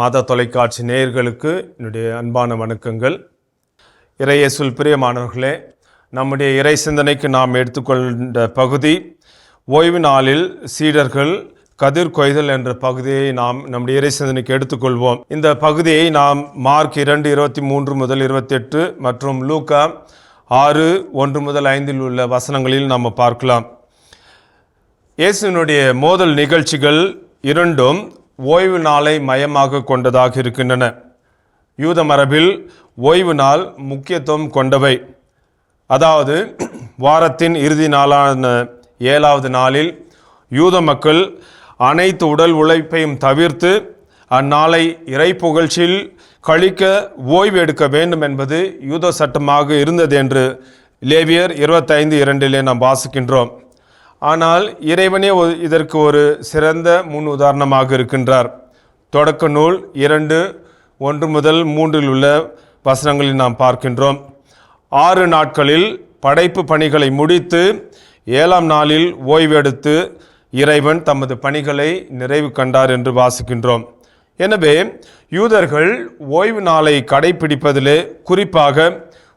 மாதா தொலைக்காட்சி நேயர்களுக்கு என்னுடைய அன்பான வணக்கங்கள். இறையேசுல் பிரியமானவர்களே நம்முடைய இறை சிந்தனைக்கு நாம் எடுத்துக்கொண்ட பகுதி ஓய்வு நாளில் சீடர்கள் கதிர் கொய்தல் என்ற பகுதியை நாம் நம்முடைய இறை சிந்தனைக்கு எடுத்துக்கொள்வோம். இந்த பகுதியை நாம் மார்க் இரண்டு இருபத்தி மூன்று முதல் இருபத்தெட்டு மற்றும் லூக்கா ஆறு ஒன்று முதல் ஐந்தில் உள்ள வசனங்களில் நாம் பார்க்கலாம். இயேசுவினுடைய மோதல் நிகழ்ச்சிகள் இரண்டும் ஓய்வு நாளை மையமாக கொண்டதாக இருக்கின்றன. யூத மரபில் ஓய்வு நாள் முக்கியத்துவம் கொண்டவை. அதாவது வாரத்தின் இறுதி நாளான ஏழாவது நாளில் யூத மக்கள் அனைத்து உடல் உழைப்பையும் தவிர்த்து அந்நாளை இறை புகழ்ச்சியில் கழிக்க ஓய்வு எடுக்க வேண்டும் என்பது யூத சட்டமாக இருந்தது என்று லேவியர் இருபத்தைந்து இரண்டிலே நாம் வாசிக்கின்றோம். ஆனால் இறைவனே இதற்கு ஒரு சிறந்த முன் உதாரணமாக இருக்கின்றார். தொடக்க நூல் இரண்டு ஒன்று முதல் மூன்றில் உள்ள வசனங்களில் நாம் பார்க்கின்றோம். ஆறு நாட்களில் படைப்பு பணிகளை முடித்து ஏழாம் நாளில் ஓய்வெடுத்து இறைவன் தமது பணிகளை நிறைவு கண்டார் என்று வாசிக்கின்றோம். எனவே யூதர்கள் ஓய்வு நாளை கடைபிடிப்பதிலே குறிப்பாக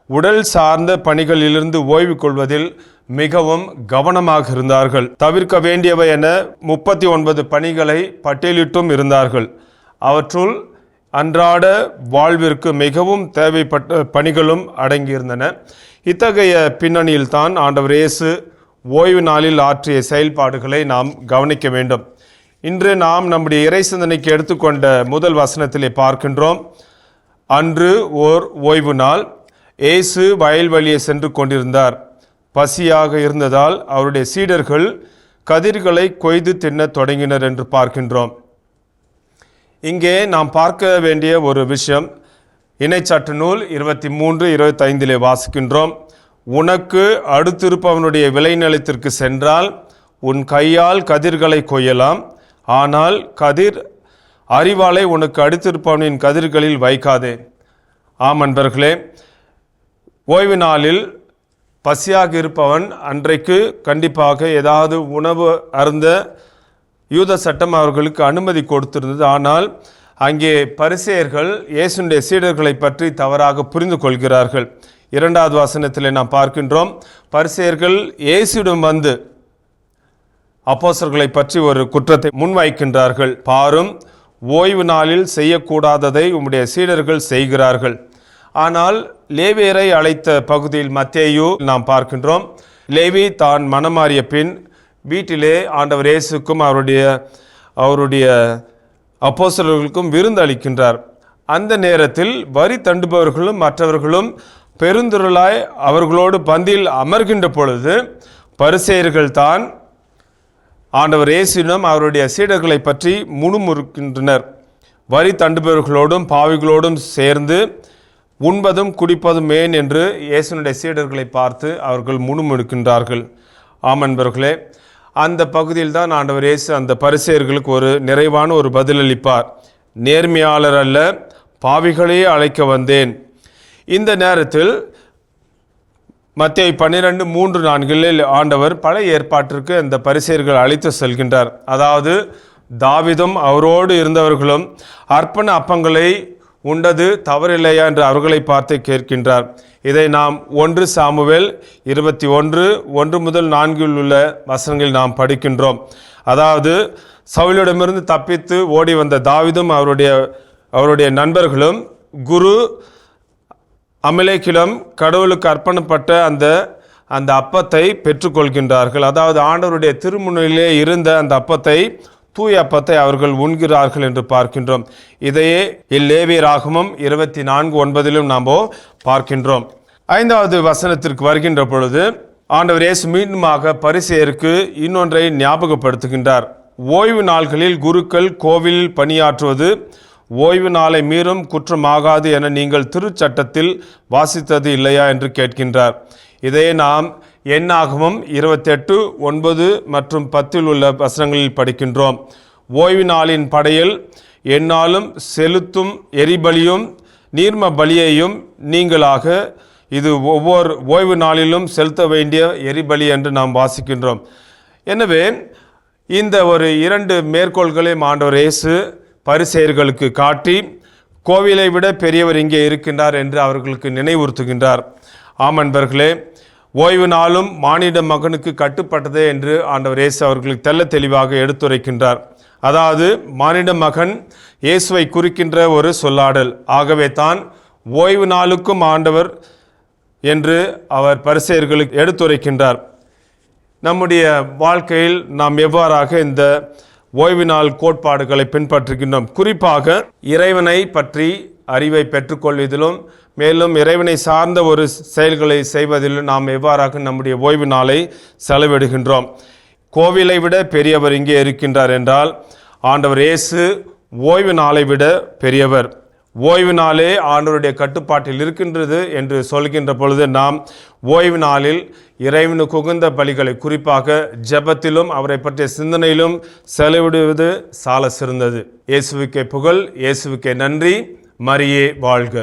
உடல் சார்ந்த பணிகளிலிருந்து ஓய்வு கொள்வதில் மிகவும் கவனமாக இருந்தார்கள். தவிர்க்க வேண்டியவை என முப்பத்தி ஒன்பது பணிகளை பட்டியலிட்டும் இருந்தார்கள். அவற்றுள் அன்றாட வாழ்விற்கு மிகவும் தேவைப்பட்ட பணிகளும் அடங்கியிருந்தன. இத்தகைய பின்னணியில்தான் ஆண்டவர் இயேசு ஓய்வு நாளில் ஆற்றிய செயல்பாடுகளை நாம் கவனிக்க வேண்டும். இன்று நாம் நம்முடைய இறை சிந்தனைக்கு எடுத்துக்கொண்ட முதல் வசனத்திலே பார்க்கின்றோம். அன்று ஓர் ஓய்வு நாள். இயேசு வயல்வெளியே சென்று கொண்டிருந்தார். பசியாக இருந்ததால் அவருடைய சீடர்கள் கதிர்களை கொய்து தின்னத் தொடங்கினர் என்று பார்க்கின்றோம். இங்கே நாம் பார்க்க வேண்டிய ஒரு விஷயம். இணைச்சாட்டு நூல் இருபத்தி மூன்று இருபத்தைந்திலே வாசிக்கின்றோம். உனக்கு அடுத்திருப்பவனுடைய விளைநிலத்திற்கு சென்றால் உன் கையால் கதிர்களை கொய்யலாம். ஆனால் கதிர் அறிவாலை உனக்கு அடுத்திருப்பவனின் கதிர்களில் வைக்காதே. ஆம் அன்பர்களே ஓய்வு நாளில் பசியாக இருப்பவன் அன்றைக்கு கண்டிப்பாக ஏதாவது உணவு அருந்த யூத சட்டம் அவர்களுக்கு அனுமதி கொடுத்திருந்தது. ஆனால் அங்கே பரிசெயர்கள் இயேசுடைய சீடர்களை பற்றி தவறாக புரிந்து கொள்கிறார்கள். இரண்டாவது வசனத்தில் நாம் பார்க்கின்றோம் பரிசெயர்கள் இயேசுடன் வந்து அப்போசர்களை பற்றி ஒரு குற்றத்தை முன்வைக்கின்றார்கள். பாரும் ஓய்வு நாளில் செய்யக்கூடாததை உம்முடைய சீடர்கள் செய்கிறார்கள். ஆனால் லேவியரை அழைத்த பகுதியில் மத்தேயு நாம் பார்க்கின்றோம். லேவி தான் மனமாறிய பின் வீட்டிலே ஆண்டவர் இயேசுக்கும் அவருடைய அவருடைய அப்போசலர்களுக்கும் விருந்து அளிக்கின்றார். அந்த நேரத்தில் வரி தண்டுபவர்களும் மற்றவர்களும் பெருந்திரளாய் அவர்களோடு பந்தியில் அமர்கின்ற பொழுது பரிசெயர்கள் தான் ஆண்டவர் இயேசுவிடம் அவருடைய சீடர்களை பற்றி முணுமுறுக்கின்றனர் வரி தண்டுபவர்களோடும் பாவிகளோடும் சேர்ந்து உண்பதும் குடிப்பதும் ஏன் என்று இயேசுனுடைய சீடர்களை பார்த்து அவர்கள் முணுமுணுக்கின்றார்கள். ஆமன்பர்களே அந்த பகுதியில் தான் ஆண்டவர் இயேசு அந்த பரிசெயர்களுக்கு ஒரு நிறைவான ஒரு பதிலளிப்பார். நேர்மையாளர் அல்ல பாவிகளையே அழைக்க வந்தேன். இந்த நேரத்தில் மத்திய பன்னிரெண்டு மூன்று நான்கில் ஆண்டவர் பல ஏற்பாட்டிற்கு அந்த பரிசெயர்கள் அழைத்து செல்கின்றார். அதாவது தாவிதம் அவரோடு இருந்தவர்களும் அர்ப்பண அப்பங்களை உண்டது தவறில்லையா என்று அவர்களை பார்த்து கேட்கின்றார். இதை நாம் ஒன்று சாமுவேல் இருபத்தி ஒன்று ஒன்று முதல் நான்கில் உள்ள வசனங்களில் நாம் படிக்கின்றோம். அதாவது சவுலிடமிருந்து தப்பித்து ஓடி வந்த தாவிதும் அவருடைய அவருடைய நண்பர்களும் குரு அமிலேக்கிலம் கடவுளுக்கு அர்ப்பணப்பட்ட அந்த அந்த அப்பத்தை பெற்றுக்கொள்கின்றார்கள். அதாவது ஆண்டவருடைய திருமுனையிலே இருந்த அந்த அப்பத்தை தூய அப்பத்தை அவர்கள் உண்கிறார்கள் என்று பார்க்கின்றோம். இதையே இல்லேவியராகமும் இருபத்தி நான்கு ஒன்பதிலும் நாம் பார்க்கின்றோம். ஐந்தாவது வசனத்திற்கு வருகின்ற பொழுது ஆண்டவர் இயேசு மீண்டுமாக பரிசேயருக்கு இன்னொன்றை ஞாபகப்படுத்துகின்றார். ஓய்வு நாள்களில் குருக்கள் கோவிலில் பணியாற்றுவது ஓய்வு நாளை மீறும் குற்றமாகாது என நீங்கள் திருச்சட்டத்தில் வாசித்தது இல்லையா என்று கேட்கின்றார். இதை நாம் எண்ணாகமும் இருபத்தெட்டு ஒன்பது மற்றும் பத்தில் உள்ள வசனங்களில் படிக்கின்றோம். ஓய்வு நாளின் படையில் எந்நாளும் செலுத்தும் எரிபலியும் நீர்ம பலியையும் நீங்களாக. இது ஒவ்வொரு ஓய்வு நாளிலும் செலுத்த வேண்டிய எரிபலி என்று நாம் வாசிக்கின்றோம். எனவே இந்த ஒரு இரண்டு மேற்கோள்களையும் ஆண்டவர் இயேசு பரிசெயர்களுக்கு காட்டி கோவிலை விட பெரியவர் இங்கே இருக்கின்றார் என்று அவர்களுக்கு நினைவுறுத்துகின்றார். ஆமன்பர்களே ஓய்வு நாளும் மானிட மகனுக்கு கட்டுப்பட்டதே என்று ஆண்டவர் இயேசு அவர்களுக்கு தெள்ள தெளிவாக எடுத்துரைக்கின்றார். அதாவது மானிட மகன் இயேசுவை குறிக்கின்ற ஒரு சொல்லாடல். ஆகவே தான் ஓய்வு நாளுக்கும் ஆண்டவர் என்று அவர் பரிசெயர்களுக்கு எடுத்துரைக்கின்றார். நம்முடைய வாழ்க்கையில் நாம் எவ்வாறாக இந்த ஓய்வு நாள் கோட்பாடுகளை பின்பற்றுகின்றோம்? குறிப்பாக இறைவனை பற்றி அறிவை பெற்றுக்கொள்வதிலும் மேலும் இறைவனை சார்ந்த ஒரு செயல்களை செய்வதிலும் நாம் எவ்வாறாக நம்முடைய ஓய்வு நாளை செலவிடுகின்றோம். கோவிலை விட பெரியவர் இங்கே இருக்கின்றார் என்றால் ஆண்டவர் இயேசு ஓய்வு நாளை விட பெரியவர். ஓய்வு நாளே ஆண்டவருடைய கட்டுப்பாட்டில் இருக்கின்றது என்று சொல்கின்ற பொழுது நாம் ஓய்வு நாளில் இறைவனுக்கு உகந்த பலிகளை குறிப்பாக ஜெபத்திலும் அவரை பற்றிய சிந்தனையிலும் செலவிடுவது சால சிறந்தது. இயேசுவுக்கே புகழ் இயேசுவுக்கே நன்றி. மரியே வாழ்க.